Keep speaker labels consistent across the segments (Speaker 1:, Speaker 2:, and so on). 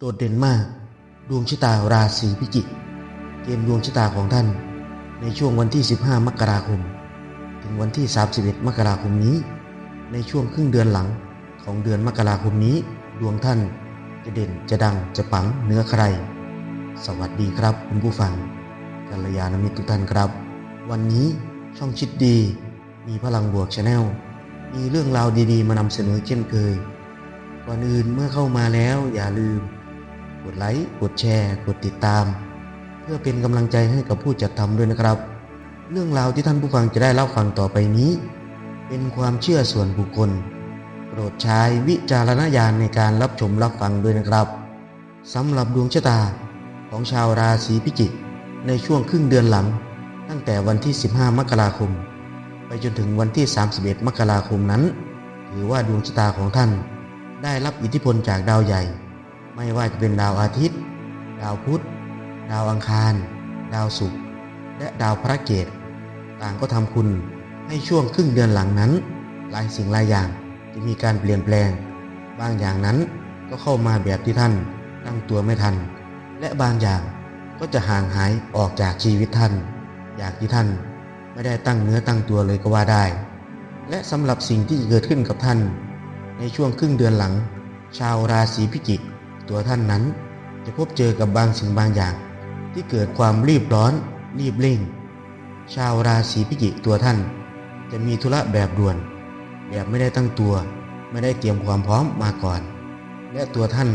Speaker 1: โดดเด่นมาก ดวงชะตาราศีพิจิก เกณฑ์ดวงชะตาของท่าน ในช่วงวันที่ 15 มกราคม ถึงวันที่ 31 มกราคมนี้ ในช่วงครึ่งเดือนหลังของเดือนมกราคมนี้ ดวงท่านจะเด่นจะดังจะปังเหนือใคร สวัสดีครับคุณผู้ฟังกัลยาณมิตรทุกท่านครับ วันนี้ช่องชิดดี มีพลังบวกชาแนลมีเรื่องราวดีๆ มานำเสนอเช่นเคยก่อนอื่นเมื่อเข้ามาแล้วอย่าลืม กดไลค์ กดแชร์ กดติดตาม เพื่อเป็นกำลังใจให้กับผู้จัดทำด้วยนะครับ เรื่องราวที่ท่านผู้ฟังจะได้รับฟังต่อไปนี้ เป็นความเชื่อส่วนบุคคล โปรดใช้วิจารณญาณในการรับชมรับฟังด้วยนะครับสำหรับดวงชะตาของชาวราศีพิจิกในช่วงครึ่งเดือนหลัง ตั้งแต่วันที่ 15 มกราคม ไปจนถึงวันที่ 31 มกราคมนั้น ถือว่าดวงชะตาของท่านได้รับอิทธิพลจากดาวใหญ่ ไม่ว่าจะเป็นดาวอาทิตย์ ดาวพุธ ดาวอังคาร ดาวศุกร์และดาวพระเกตต่างก็ทำคุณให้ช่วงครึ่งเดือนหลังนั้น หลายสิ่งหลายอย่างจะมีการเปลี่ยนแปลง บางอย่างนั้นก็เข้ามาแบบที่ท่านตั้งตัวไม่ทัน และบางอย่างก็จะห่างหายออกจากชีวิตท่าน อย่างที่ท่านไม่ได้ตั้งเนื้อตั้งตัวเลยก็ว่าได้ และสำหรับสิ่งที่เกิดขึ้นกับท่าน ในช่วงครึ่งเดือนหลัง ชาวราศีพิจิก ตัวท่านนั้น จะพบเจอกับบางสิ่งบางอย่าง ที่เกิดความรีบร้อน รีบเร่ง ชาวราศีพิจิกตัวท่าน จะมีธุระแบบด่วน แบบไม่ได้ตั้งตัว ไม่ได้เตรียมความพร้อมมาก่อน และตัวท่าน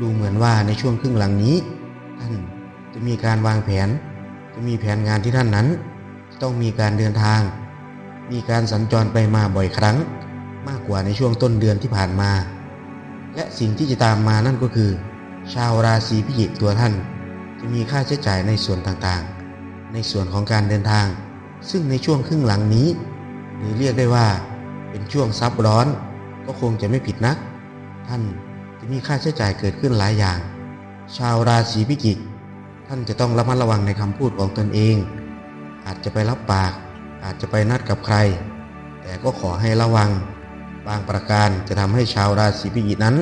Speaker 1: ดูเหมือนว่าในช่วงครึ่งหลังนี้ ท่านจะมีการวางแผน จะมีแผนงานที่ท่านนั้น ต้องมีการเดินทาง มีการสัญจรไปมาบ่อยครั้ง มากกว่าในช่วงต้นเดือนที่ผ่านมา และสิ่งที่จะตามมานั่นก็คือ ชาวราศีพิจิกตัวท่าน จะมีค่าใช้จ่ายในส่วนต่างๆ ในส่วนของการเดินทาง ซึ่งในช่วงครึ่งหลังนี้ หรือเรียกได้ว่า เป็นช่วงซับร้อน ก็คงจะไม่ผิดนัก ท่านจะมีค่าใช้จ่ายเกิดขึ้นหลายอย่าง ชาวราศีพิจิก ท่านจะต้องระมัดระวังในคำพูดของตนเอง อาจจะไปรับปาก อาจจะไปนัดกับใคร แต่ก็ขอให้ระวัง บางประการจะทำให้ชาวราศีพิจิกนั้น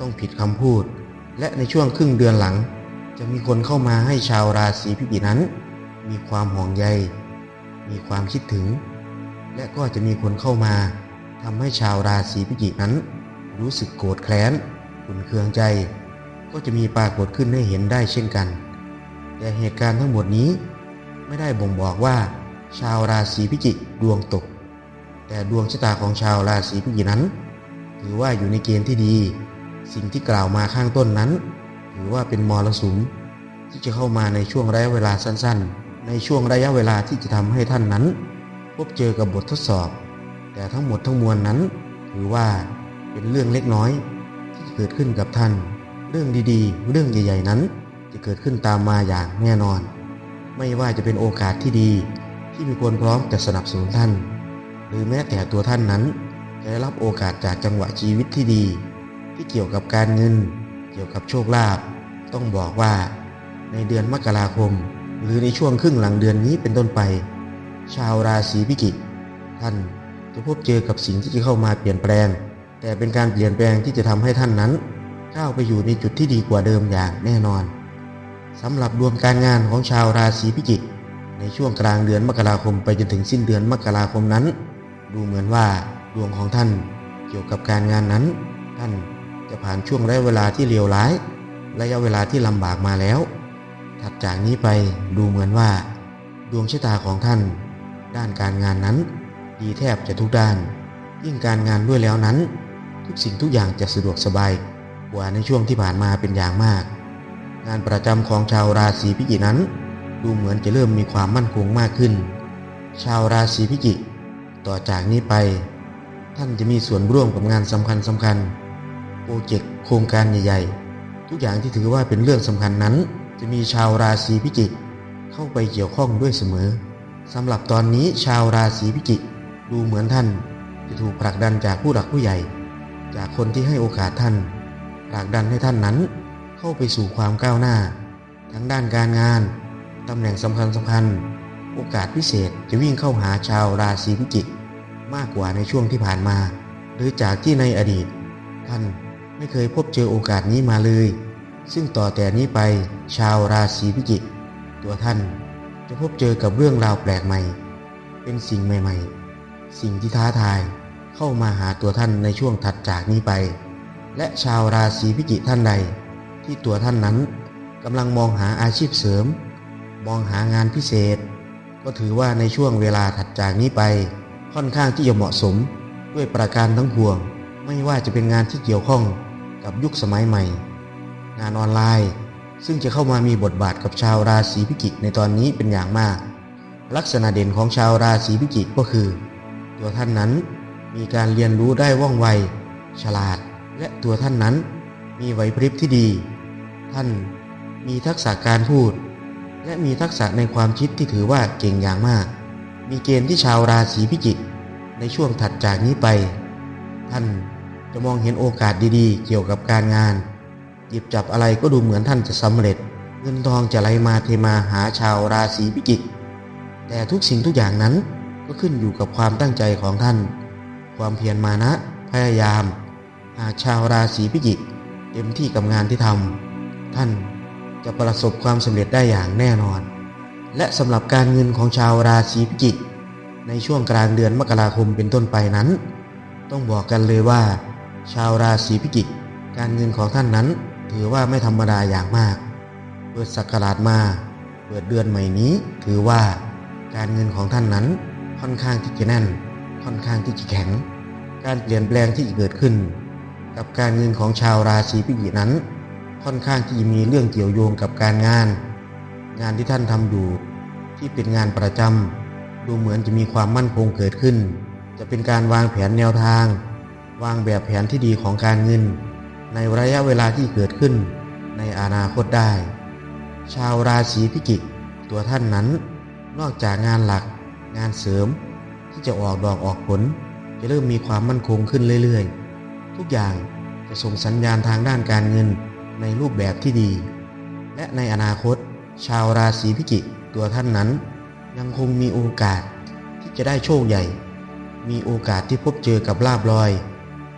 Speaker 1: ต้องผิดคำพูด และในช่วงครึ่งเดือนหลัง จะมีคนเข้ามาให้ชาวราศีพิจิกนั้น มีความห่วงใย มีความคิดถึง และก็จะมีคนเข้ามาทำให้ชาวราศีพิจิกนั้น รู้สึกโกรธแค้นขุนเคืองใจ ก็จะมีปรากฏขึ้นให้เห็นได้เช่นกัน แต่เหตุการณ์ทั้งหมดนี้ ไม่ได้บ่งบอกว่า ชาวราศีพิจิกดวงตก แต่ดวงชะตาของชาวราศีพิจิกนั้น ถือว่าอยู่ในเกณฑ์ที่ดี สิ่งที่กล่าวมาข้างต้นนั้น ถือว่าเป็นมรสุมที่จะเข้ามาในช่วงระยะเวลาสั้นๆ ในช่วงระยะเวลาที่จะทำให้ท่านนั้น พบเจอกับบททดสอบ แต่ทั้งหมดทั้งมวลนั้น ถือว่าเป็นเรื่องเล็กน้อยที่เกิดขึ้นกับท่าน เรื่องดีๆ เรื่องใหญ่ ๆ นั้น จะเกิดขึ้นตามมาอย่างแน่นอน ไม่ว่าจะเป็นโอกาสที่ดีที่มีคนพร้อมจะสนับสนุนท่าน หรือแม้แต่ตัวท่านนั้นจะได้รับโอกาสจากจังหวะชีวิตที่ดี ที่เกี่ยวกับการเงิน เกี่ยวกับโชคลาภต้องบอกว่า ในเดือนมกราคม หรือในช่วงครึ่งหลังเดือนนี้เป็นต้นไป ชาวราศีพิจิก ท่านจะพบเจอกับสิ่งที่จะเข้ามาเปลี่ยนแปลง แต่เป็นการเปลี่ยนแปลงที่จะทำให้ท่านนั้นก้าวไปอยู่ในจุดที่ดีกว่าเดิมอย่างแน่นอนสำหรับดวงการงานของชาวราศีพิจิกในช่วงกลางเดือนมกราคมไปจนถึงสิ้นเดือนมกราคมนั้น ดูเหมือนว่าดวงของท่านเกี่ยวกับการงานนั้น ท่านจะผ่านช่วงระยะเวลาที่เลวร้าย ระยะเวลาที่ลำบากมาแล้ว ถัดจากนี้ไปดูเหมือนว่า ดวงชะตาของท่าน ด้านการงานนั้น ดีแทบจะทุกด้าน ยิ่งการงานด้วยแล้วนั้น ทุกสิ่งทุกอย่างจะสะดวกสบายกว่าในช่วงที่ผ่านมาเป็นอย่างมาก งานประจำของชาวราศีพิจิกนั้น ดูเหมือนจะเริ่มมีความมั่นคงมากขึ้น ชาวราศีพิจิก ต่อจากนี้ไป ท่านจะมีส่วนร่วมกับงานสำคัญสำคัญโปรเจกต์โครงการใหญ่ๆ ทุกอย่างที่ถือว่าเป็นเรื่องสำคัญนั้น จะมีชาวราศีพิจิกเข้าไปเกี่ยวข้องด้วยเสมอสำหรับตอนนี้ชาวราศีพิจิกดูเหมือนท่านจะถูกผลักดันจากผู้หลักผู้ใหญ่ จากคนที่ให้โอกาสท่านผลักดันให้ท่านนั้นเข้าไปสู่ความก้าวหน้า ทั้งด้านการงานตำแหน่งสำคัญสำคัญ โอกาสพิเศษจะวิ่งเข้าหาชาวราศีพิจิกมากกว่าในช่วงที่ผ่านมา หรือจากที่ในอดีต ท่านไม่เคยพบเจอโอกาสนี้มาเลย ซึ่งต่อแต่นี้ไปชาวราศีพิจิกตัวท่านจะพบเจอกับเรื่องราวแปลกใหม่ เป็นสิ่งใหม่ ๆ สิ่งที่ท้าทายเข้ามาหาตัวท่านในช่วงถัดจากนี้ไป และชาวราศีพิจิกท่านใด ที่ตัวท่านนั้นกำลังมองหาอาชีพเสริม มองหางานพิเศษ ก็ถือว่าในช่วงเวลาถัดจากนี้ไป ค่อนข้างที่จะเหมาะสมด้วยประการทั้งปวง ไม่ว่าจะเป็นงานที่เกี่ยวข้องกับยุคสมัยใหม่ งานออนไลน์ ซึ่งจะเข้ามามีบทบาทกับชาวราศีพิจิกในตอนนี้เป็นอย่างมาก ลักษณะเด่นของชาวราศีพิจิกก็คือ ตัวท่านนั้นมีการเรียนรู้ได้ว่องไว ฉลาด และตัวท่านนั้นมีไหวพริบที่ดี ท่านมีทักษะการพูด และมีทักษะในความคิดที่ถือว่าเก่งอย่างมาก มีเกณฑ์ที่ชาวราศีพิจิก ในช่วงถัดจากนี้ไป ท่านจะมองเห็นโอกาสดีๆ เกี่ยวกับการงาน หยิบจับอะไรก็ดูเหมือนท่านจะสำเร็จ เงินทองจะไหลมาเทมาหาชาวราศีพิจิก แต่ทุกสิ่งทุกอย่างนั้นก็ขึ้นอยู่กับความตั้งใจของท่าน ความเพียรมานะ พยายาม หากชาวราศีพิจิก เต็มที่กับงานที่ทำท่าน จะประสบความสำเร็จได้อย่างแน่นอน และสำหรับการเงินของชาวราศีพิจิก ในช่วงกลางเดือนมกราคมเป็นต้นไปนั้น ต้องบอกกันเลยว่า ชาวราศีพิจิก การเงินของท่านนั้นถือว่าไม่ธรรมดาอย่างมาก เปิดสักราชมา เปิดเดือนใหม่นี้ ถือว่าการเงินของท่านนั้นค่อนข้างที่จะแน่น ค่อนข้างที่จะแข็ง การเปลี่ยนแปลงที่เกิดขึ้น กับการเงินของชาวราศีพิจิกนั้น ค่อนข้างที่มีเรื่องเกี่ยวโยงกับการงาน งานที่ท่านทำอยู่ที่เป็นงานประจำดูเหมือนจะมีความมั่นคงเกิดขึ้น จะเป็นการวางแผนแนวทาง วางแบบแผนที่ดีของการเงิน ในระยะเวลาที่เกิดขึ้น ในอนาคตได้ ชาวราศีพิจิกตัวท่านนั้น นอกจากงานหลัก งานเสริม ที่จะออกดอกออกผล จะเริ่มมีความมั่นคงขึ้นเรื่อยๆ ทุกอย่างจะส่งสัญญาณทางด้านการเงิน ในรูปแบบที่ดี และในอนาคต ชาวราศีพิจิกตัวท่านนั้น ยังคงมีโอกาสที่จะได้โชคใหญ่ มีโอกาสที่พบเจอกับลาบลอย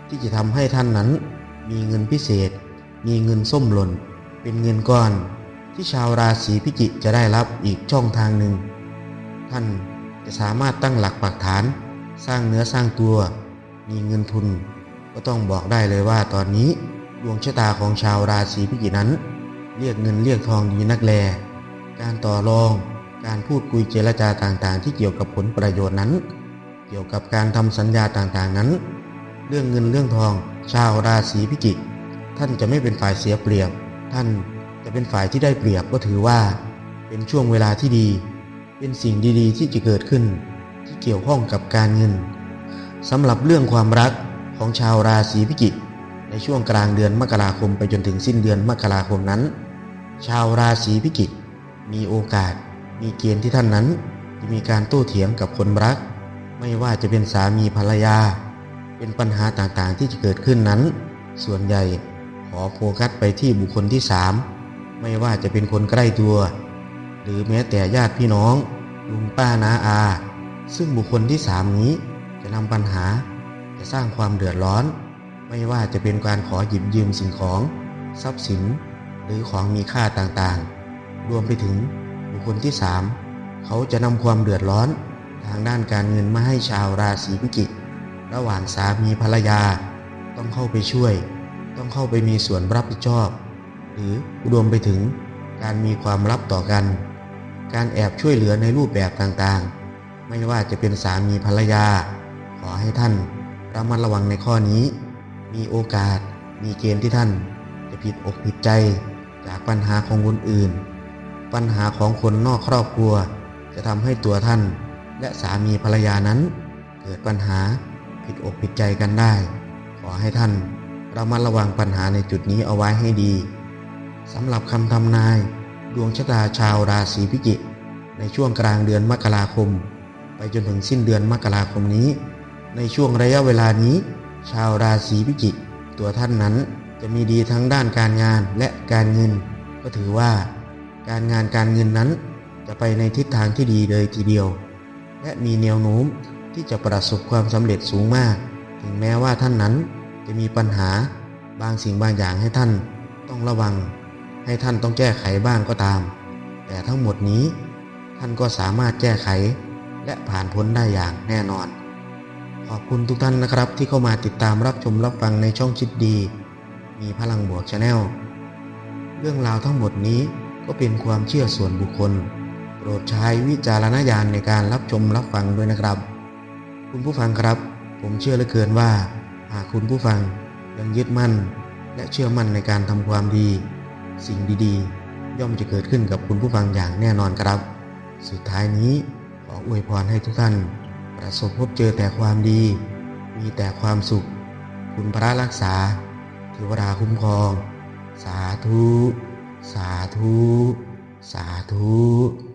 Speaker 1: ที่จะทำให้ท่านนั้น มีเงินพิเศษ มีเงินส้มหล่น เป็นเงินก้อน ที่ชาวราศีพิจิกจะได้รับอีกช่องทางหนึ่ง ท่านจะสามารถตั้งหลักปักฐาน สร้างเนื้อสร้างตัว มีเงินทุน ก็ต้องบอกได้เลยว่าตอนนี้ ดวงชะตาของชาวราศีพิจิกนั้น เรียกเงินเรียกทองดีนักแล การต่อรอง การพูดคุยเจรจาต่างๆ ที่เกี่ยวกับผลประโยชน์นั้น เกี่ยวกับการทำสัญญาต่างๆนั้น เรื่องเงินเรื่องทอง ชาวราศีพิจิก ท่านจะไม่เป็นฝ่ายเสียเปรียบ ท่านจะเป็นฝ่ายที่ได้เปรียบก็ถือว่า เป็นช่วงเวลาที่ดี เป็นสิ่งดีๆ ที่จะเกิดขึ้น ที่เกี่ยวข้องกับการเงินสำหรับเรื่องความรักของชาวราศีพิจิก ช่วงกลางเดือนมกราคมไปจนถึงสิ้นเดือนมกราคมนั้น ชาวราศีพิจิกมีโอกาส มีเกณฑ์ที่ท่านนั้น จะมีการโต้เถียงกับคนรัก ไม่ว่าจะเป็นสามีภรรยา เป็นปัญหาต่างๆที่จะเกิดขึ้นนั้น ส่วนใหญ่ขอโฟกัสไปที่บุคคลที่สามไม่ว่าจะเป็นคนใกล้ตัว หรือแม้แต่ญาติพี่น้องลุงป้านาอา ซึ่งบุคคลที่สามนี้จะนำปัญหาจะสร้างความเดือดร้อน ไม่ว่าจะเป็นการขอหยิบยืมสิ่งของ ทรัพย์สิน หรือของมีค่าต่างๆ รวมไปถึงบุคคลที่สามเขาจะนำความเดือดร้อน ทางด้านการเงินมาให้ชาวราศีพิจิก ระหว่างสามีภรรยา ต้องเข้าไปช่วย ต้องเข้าไปมีส่วนรับผิดชอบ หรือรวมไปถึงการมีความลับต่อกัน การแอบช่วยเหลือในรูปแบบต่างๆ ไม่ว่าจะเป็นสามีภรรยา ขอให้ท่านระมัดระวังในข้อนี้ มีโอกาสมีเกณฑ์ที่ท่าน จะผิดอกผิดใจจากปัญหาของคนอื่น ปัญหาของคนนอกครอบครัว จะทำให้ตัวท่าน และสามีภรรยานั้น เกิดปัญหาผิดอกผิดใจกันได้ ขอให้ท่านระมัดระวังปัญหาในจุดนี้เอาไว้ให้ดีสำหรับคำทำนาย ดวงชะตาชาวราศีพิจิกในช่วงกลางเดือนมกราคม ไปจนถึงสิ้นเดือนมกราคมนี้ ในช่วงระยะเวลานี้ ชาวราศีพิจิก ตัวท่านนั้นจะมีดีทั้งด้านการงานและการเงิน ก็ถือว่า การงานการเงินนั้นจะไปในทิศทางที่ดีเลยทีเดียว และมีแนวโน้มที่จะประสบความสำเร็จสูงมาก ถึงแม้ว่าท่านนั้นจะมีปัญหาบางสิ่งบางอย่างให้ท่านต้องระวัง ให้ท่านต้องแก้ไขบ้างก็ตาม แต่ทั้งหมดนี้ท่านก็สามารถแก้ไขและผ่านพ้นได้อย่างแน่นอน ขอบคุณทุกท่านนะครับที่เข้ามาติดตามรับชมรับฟังในช่องชิดดี มีพลังบวกชาแนลเรื่องราวทั้งหมดนี้ก็เป็นความเชื่อส่วนบุคคล โปรดใช้วิจารณญาณในการรับชมรับฟังด้วยนะครับ คุณผู้ฟังครับ ผมเชื่อเหลือเกินว่า หากคุณผู้ฟังยังยึดมั่น และเชื่อมั่นในการทำความดี สิ่งดีๆ ย่อมจะเกิดขึ้นกับคุณผู้ฟังอย่างแน่นอนครับ สุดท้ายนี้ขออวยพรให้ทุกท่าน ประสบพบเจอแต่ความดี มีแต่ความสุข คุณพระรักษาเทวดาคุ้มครอง สาธุ สาธุ สาธุ